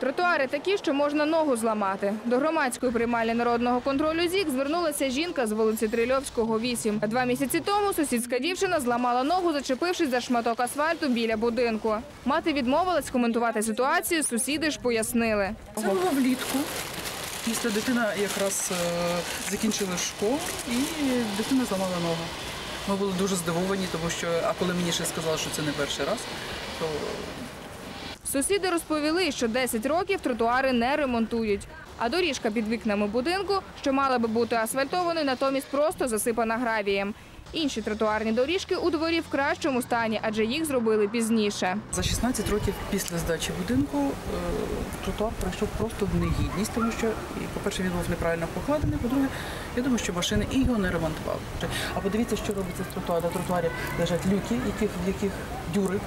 Тротуари такі, що можна ногу зламати. До громадської приймальні народного контролю ЗІК звернулася жінка з вулиці Трильовського, 8. Два місяці тому сусідська дівчина зламала ногу, зачепившись за шматок асфальту біля будинку. Мати відмовилась коментувати ситуацію, сусіди ж пояснили. Це було влітку. Після дитина якраз е, закінчила школу і дитина зламала ногу. Ми були дуже здивовані, тому що, а коли мені ще сказали, що це не перший раз, то Сусіди розповіли, що 10 років тротуари не ремонтують. А доріжка під вікнами будинку, що мала би бути асфальтованою, натомість просто засипана гравієм. Інші тротуарні доріжки у дворі в кращому стані, адже їх зробили пізніше. за 16 років після здачі будинку е, тротуар пройшов просто в негідність, тому що, по-перше, він був неправильно покладений, по-друге, я думаю, що машини і його не ремонтували. А подивіться, що робиться з тротуаром. На тротуарі лежать люки, в яких дюри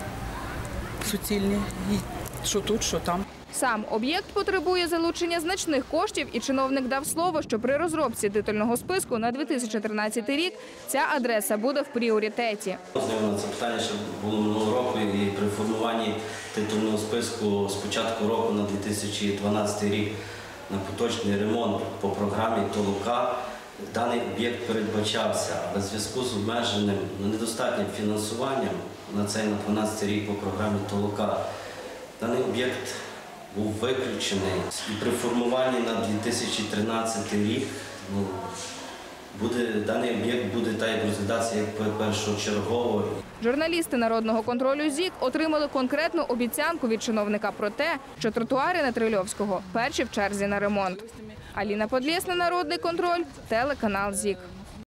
суцільні. Що тут, що там. Сам об'єкт потребує залучення значних коштів, і чиновник дав слово, що при розробці титульного списку на 2013 рік ця адреса буде в пріоритеті. Знову це питання ще було минулого року, і при формуванні титульного списку з початку року на 2012 рік на поточний ремонт по програмі Толука даний об'єкт передбачався, але в зв'язку з обмеженим ну, недостатнім фінансуванням на цей на 12 рік по програмі Толука даний об'єкт був виключений. І при формуванні на 2013 рік ну, буде даний об'єкт буде та як розглядатися як першочергово Журналісти народного контролю ЗІК отримали конкретну обіцянку від чиновника про те, що тротуари на Трильовського перші в черзі на ремонт. Аліна Подлєсна, народний контроль, телеканал ЗІК.